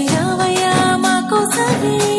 వచ్చినావయ్యా మా కోసమే